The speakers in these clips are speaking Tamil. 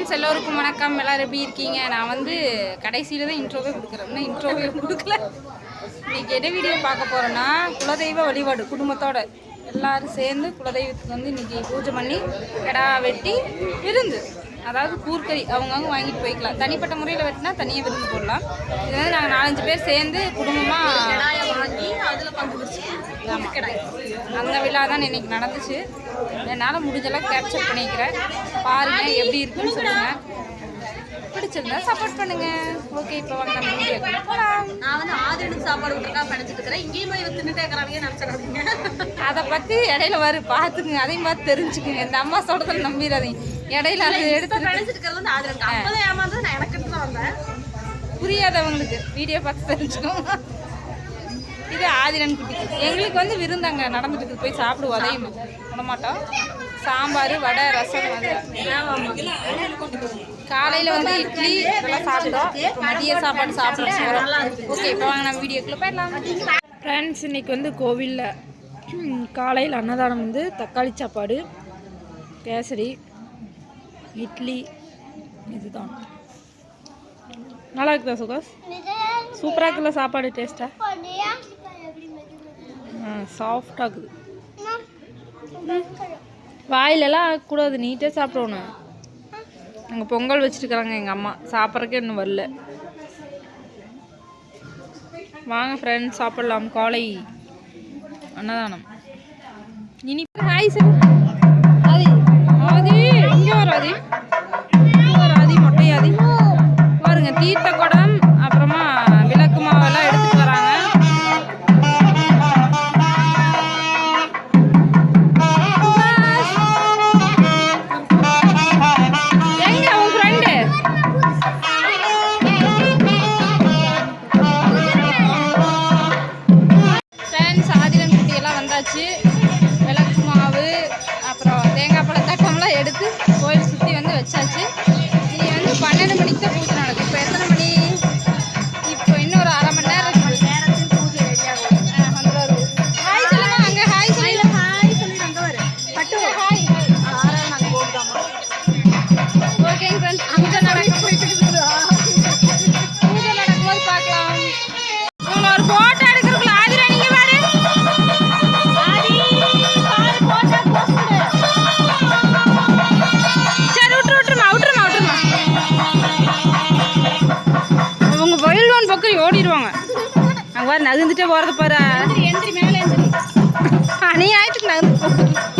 ஃப்ரெண்ட்ஸ் எல்லோருக்கும் வணக்கம். எல்லாரும் எப்படி இருக்கீங்க? நான் வந்து கடைசியில் தான் இன்ட்ரோவே கொடுக்குறேன். இன்னும் இன்ட்ரோவே கொடுக்கல. இன்னைக்கு என்ன வீடியோ பார்க்க போகிறோன்னா குலதெய்வ வழிபாடு குடும்பத்தோட எல்லாரும் சேர்ந்து குலதெய்வத்துக்கு வந்து இன்னைக்கு பூஜை பண்ணி கிடா வெட்டி விருந்து. அதாவது கூர்க்கறி அவங்கவுங்க வாங்கிட்டு போய்க்கலாம். தனிப்பட்ட முறையில் வெட்டினா தனியாக விருந்து போடலாம். இது வந்து நாங்கள் நாலஞ்சு பேர் சேர்ந்து குடும்பமாக வாங்கி அதில் பங்கு பிடிச்சி அந்த விழா தான் இன்னைக்கு நடந்துச்சு. என்னால் முடிஞ்சளவு கேப்சர் பண்ணிக்கிறேன். பாருங்க எப்படி இருக்குன்னு சொல்லுங்க. பிடிச்சிருந்தா சப்போர்ட் பண்ணுங்க. ஓகே இப்போ வாங்க நம்ம வீடியோ போகலாம் நான் வந்து ஆதிரனுக்கு சாப்பாடு விட்டுருக்கா படிச்சுட்டு இருக்கிறேன். இங்கேயும் போய் தின்னுட்டே இருக்கிறாங்க நினச்சிடாதீங்க அதை பற்றி இடையில வரு பார்த்துக்குங்க அதையும் பார்த்து தெரிஞ்சுக்குங்க. இந்த அம்மா சொல்கிறத நம்பிடாதீங்க. இடையில அதை எடுத்து இருக்கிறது வந்து ஆதிரனுக்கு அப்பதான் ஏமாந்தது நான் எனக்கு தான் வந்தேன். புரியாதவங்களுக்கு வீடியோ பார்த்து தெரிஞ்சுக்கோங்க இது ஆதிரன் குட்டி. எங்களுக்கு வந்து விருந்தாங்க நடந்துட்டு. போய் சாப்பிடுவோம் அதையும். மாட்டோம் சாம்பார் வடை ரசம் அது. காலையில் வந்து இட்லி இதெல்லாம் சாப்பிட்டோம். மதிய சாப்பாடு சாப்பிடுறோம் ஓகே இப்போ வாங்க நம்ம வீடியோக்குள்ளே போயிடலாம். ஃப்ரெண்ட்ஸ் இன்னைக்கு வந்து கோவிலில் காலையில் அன்னதானம் வந்து தக்காளி சாப்பாடு கேசரி இட்லி இதுதான். நல்லா இருக்குதா சுகாஸ் சூப்பராக இருக்குல்ல சாப்பாடு டேஸ்ட்டாக சாஃப்டாக இருக்குது. வாயிலெல்லாம் ஆகக்கூடாது. நீட்டாக சாப்பிடணும். அங்கே பொங்கல் வச்சுருக்குறாங்க எங்கள் அம்மா. சாப்பிட்றக்கே இன்னும் வரல. வாங்க ஃப்ரெண்ட்ஸ் சாப்பிடலாம். காலை. அன்னதானம். இனி ஹாய் சார் பாரு நகர்ந்துட்டே போகிறது பாரு. எந்திரி அநியாயத்துக்கு நகர்ந்து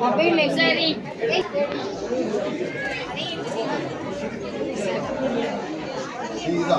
ಮೊಬೈಲ್ ಸರಿ ಸೀದಾ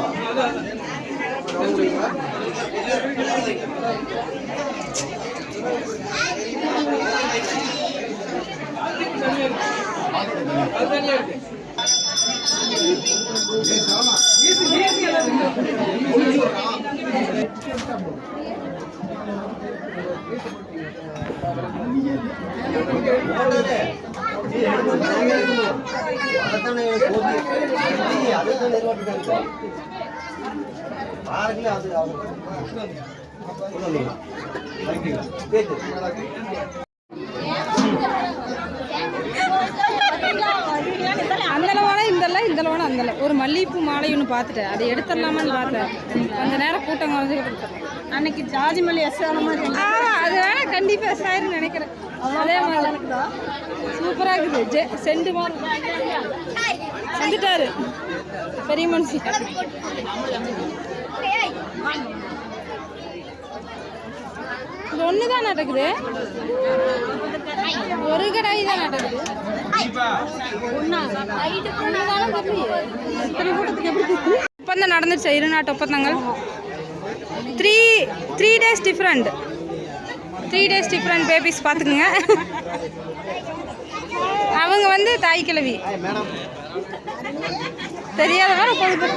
பாருங்களேன் அது அவங்க இந்தல வேணா அந்தல ஒரு மல்லிகைப்பூ மாலை ஒன்று பார்த்துட்டேன் அதை எடுத்துடலாமான்னு பார்த்தேன் கொஞ்ச நேரம் கூட்டம் குறைஞ்சி அன்னைக்கு ஜாதி மல்லி எஸ் ஆன மாதிரி ஆ அது வேணா கண்டிப்பாக சாயிருன்னு நினைக்கிறேன். அதே மாதிரி. சூப்பராக இருக்குது. ஜெ செண்டு மாதிரி வந்துட்டாரு பெரிய மனுஷி இது ஒன்று தான் நடக்குது. ஒரு கடாய் தான் நடக்குது. ஒப்பந்தம் நடந்துச்சு இரு நாட்டு ஒப்பந்தங்கள். Three three days different three days different babies பார்த்துக்குங்க. அவங்க வந்து தாய் கிழவி. தெரியாத உட்காந்து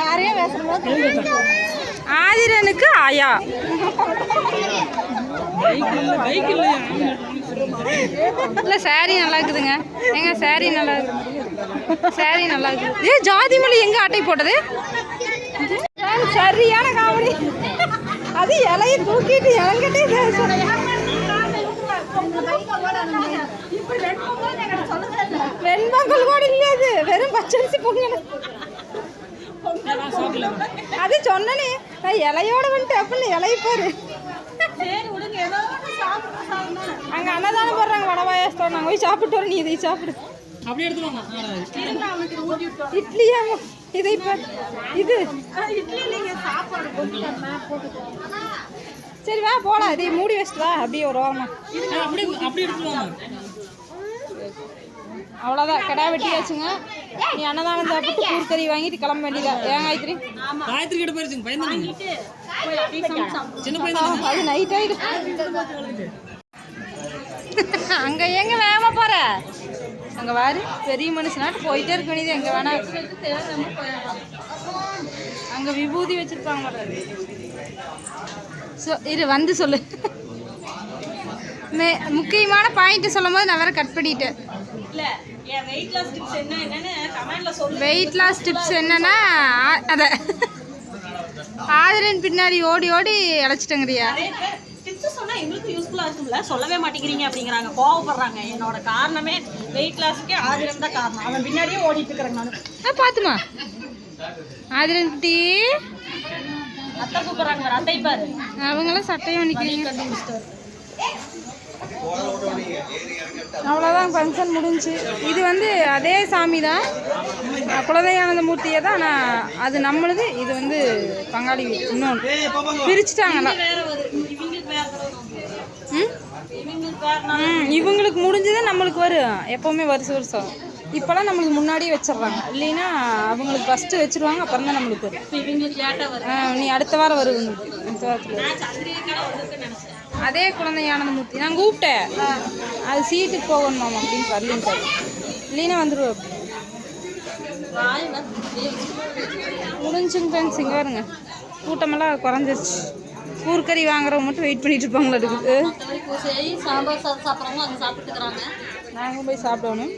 யாரையும் பேசுறோம் ஆதிரனுக்கு ஆயா. இல்லை சாரி நல்லா இருக்குதுங்க. ஏங்க சாரி நல்லா இருக்குது சாரி நல்லா இருக்குது ஏ ஜாதி மல்லி எங்க அட்டை போட்டது? சரியான காமெடி அது இலைய தூக்கிட்டு இறங்கிட்டே வெண்பொங்கல் கூட இல்ல அது வெறும் பச்சரிசி பொங்கல். அது சொன்னனே. நான் இலையோட வந்துட்டு அப்படின்னு இலைய பாரு சரி விடுங்க ஏதோ ஒண்ணு சாப்பிட்டு சாப்பிடணும் அங்க அன்னதானம் போடுறாங்க வடை பாயாசத்தோட. நாங்கள் போய் சாப்பிட்டு வரோம் நீ இதை சாப்பிடு. அப்படியே எடுத்துருவாங்க இட்லியா? இதை இப்போ இது. இட்லி சாப்பாடு சரி வா போலாம். இதை மூடி வச்சுட்டு வா அப்படியே ஒரு ஓரமா. அப்படியே அப்படியே எடுத்துருவாங்க அவ்வளோதான் கடா வெட்டியாச்சுங்க நீ அன்னதானம் சாப்பிட்டு பூர்க்கறி வாங்கிட்டு கிளம்ப வேண்டியதா? ஏன் காயத்ரி? காயத்ரி கிட்ட போயிருச்சுங்க பயந்துருங்க. போய் அப்படியே சமைச்சு சாப்பிடு. சின்ன பையன்? அது நைட் ஆயிடும். அங்க எங்க வேகமா போற? அங்க வாரு. பெரிய மனுஷனாட்டு போயிட்டே இருக்க வேண்டியது எங்க வேணா அங்க விபூதி வச்சிருப்பாங்க. சொ இரு வந்து சொல்லு. மே முக்கியமான பாயிண்ட் சொல்லும் போது நான் வேற கட் பண்ணிட்டேன். வெயிட் லாஸ் டிப்ஸ் என்ன என்னன்னு அத. ஆதிரன் பின்னாடி ஓடி ஓடி பேர் டிப்ஸ் சொன்னா எங்களுக்கு யூஸ்ஃபுல்லா இருக்கும்ல. சொல்லவே மாட்டேங்கிறீங்க அப்படிங்கிறாங்க. கோவப்படுறாங்க. என்னோட காரணமே வெயிட் லாஸ்க்கே ஆதிரம் தான் காரணம். அவன் பின்னாடியே ஓடிட்டு இருக்கிறேன் நான். ஆ பாத்துமா. ஆதிரன் குட்டி அத்தை கூப்பிடுறாங்க அத்தை பாரு. அவங்களாம் சட்டையும் நிற்கிறீங்க அவ்வளோதான் ஃபங்க்ஷன் முடிஞ்சு. இது வந்து அதே சாமி தான். குலதயானந்த மூர்த்தியை தான் ஆனால் அது நம்மளுது இது வந்து பங்காளி இன்னொன்று பிரிச்சுட்டாங்களா வேற வருது இவங்களுக்கு வேற வரும் ம் இவங்களுக்கு வேற நாள் ம் இவங்களுக்கு முடிஞ்சது நம்மளுக்கு வரும் எப்போவுமே வருஷம் வருஷம். இப்போலாம் நம்மளுக்கு முன்னாடியே வச்சிடுறாங்க. இல்லைன்னா அவங்களுக்கு ஃபஸ்ட்டு வச்சிருவாங்க அப்புறம் தான் நம்மளுக்கு வரும். நீ அடுத்த வாரம் உங்களுக்கு அடுத்த வாரத்தில் அதே குழந்தை ஆனந்தமூர்த்தி நான் கூப்பிட்டேன். அது சீட்டுக்கு போகணும் அப்படின்னு வரலின்ட்டாரு இல்லைன்னா வந்துடுவோம் முடிஞ்சுங்க ஃப்ரெண்ட்ஸ் இங்கே வருங்க. கூட்டமெல்லாம் குறைஞ்சிருச்சு. ஊர்க்கறி வாங்குறவங்க மட்டும் வெயிட் பண்ணிட்டு இருப்பாங்களா பூசை சாம்பார் சாப்பிட்றவங்க அங்கே சாப்பிட்டுக்கிறாங்க. நாங்களும் போய் சாப்பிடணும்.